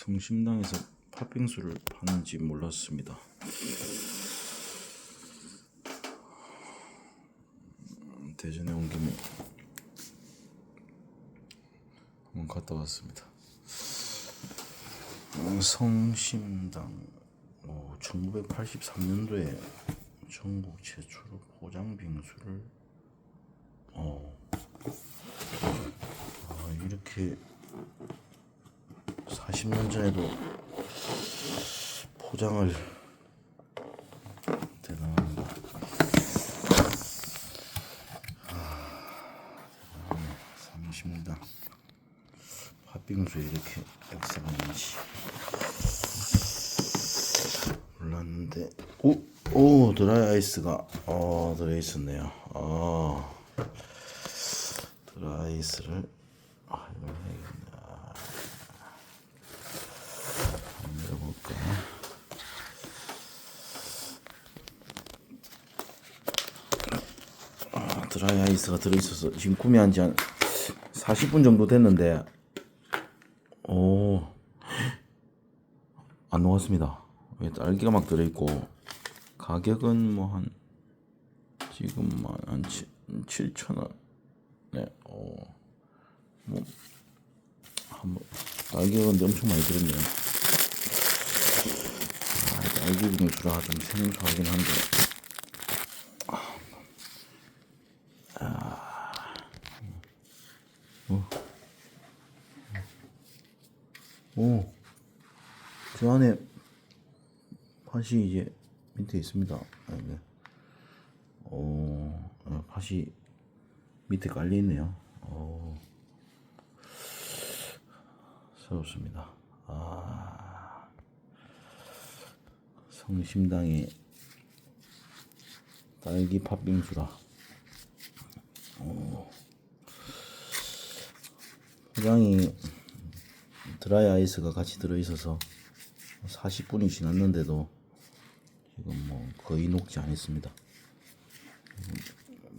성심당에서 팥빙수를 파는지 몰랐습니다. 대전에 온 김에 한번 갔다 왔습니다. 어, 성심당 어, 1983년도에 전국 최초로 포장 빙수를 어, 아, 이렇게 40년 전에도 포장을 대단합니다. 아. 성심당 팥빙수에 이렇게 역사가 있는지 몰랐는데 오, 오 드라이 아이스가 어 들어 있었네요. 어 드라이 아이스를 아 이걸 해야겠네. 아. 한번 열어볼까? 아, 드라이 아이스가 들어있어서 지금 구매한 지 한 40분 정도 됐는데 오, 안 녹았습니다. 왜 딸기가 막 들어있고 가격은 뭐 한 지금 한 7천 원. 네, 어, 뭐 한번 딸기가 근데 엄청 많이 들었네요. 아, 딸기 빙수라 좀 생소하긴 한데. 오, 저 안에 팥이 이제 밑에 있습니다. 아, 네. 오, 어, 팥이 밑에 깔려 있네요. 오, 새롭습니다. 아, 성심당의 딸기 팥빙수라. 오, 포장이 드라이 아이스가 같이 들어있어서 40분이 지났는데도 지금 뭐 거의 녹지 않았습니다. 음,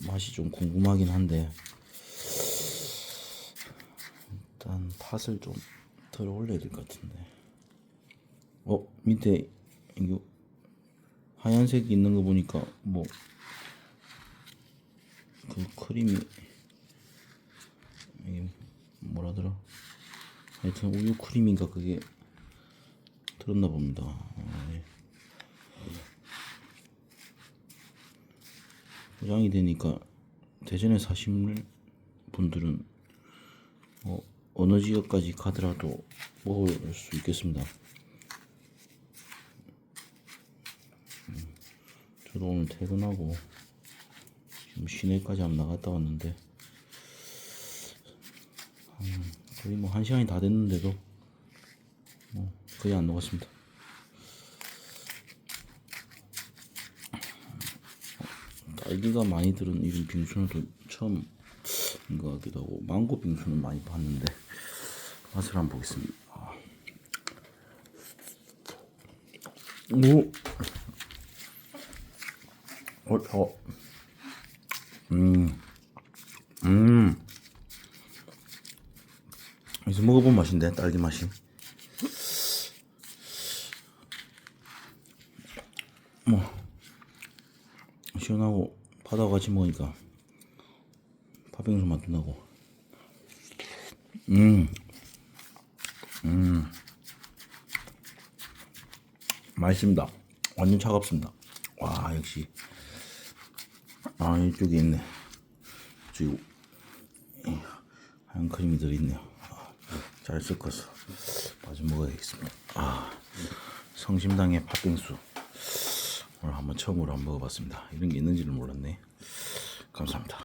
맛이 좀 궁금하긴 한데 일단 팥을 좀덜 올려야 될 것 같은데. 어 밑에 이거 하얀색 있는 거 보니까 뭐 그 크림이 뭐라더라? 하여튼 우유 크림인가 그게 들었나 봅니다. 아, 예. 포장이 되니까 대전에 사시는 분들은 어, 어느 지역까지 가더라도 먹을 수 있겠습니다. 음, 저도 오늘 퇴근하고 지금 시내까지 한번 나갔다 왔는데 거의 뭐 한 시간이 다 됐는데도 뭐 거의 안 녹았습니다. 딸기가 많이 들은 이런 빙수는 또 처음 인 것 같기도 하고 망고 빙수는 많이 봤는데 맛을 한번 보겠습니다. 아. 오, 어, 어, 음, 음. 여기서 먹어본 맛인데 딸기 맛이 뭐 시원하고 바다와 같이 먹으니까 팥빙수 맛도 나고 음, 음, 맛있습니다. 완전 차갑습니다. 와 역시 아 이쪽에 있네. 저기 이 하얀 크림이 들어있네요. 아, 잘 섞어서 마저 먹어야겠습니다. 아 성심당의 팥빙수 오늘 한번 처음으로 한번 먹어봤습니다. 이런 게 있는지는 몰랐네. 감사합니다.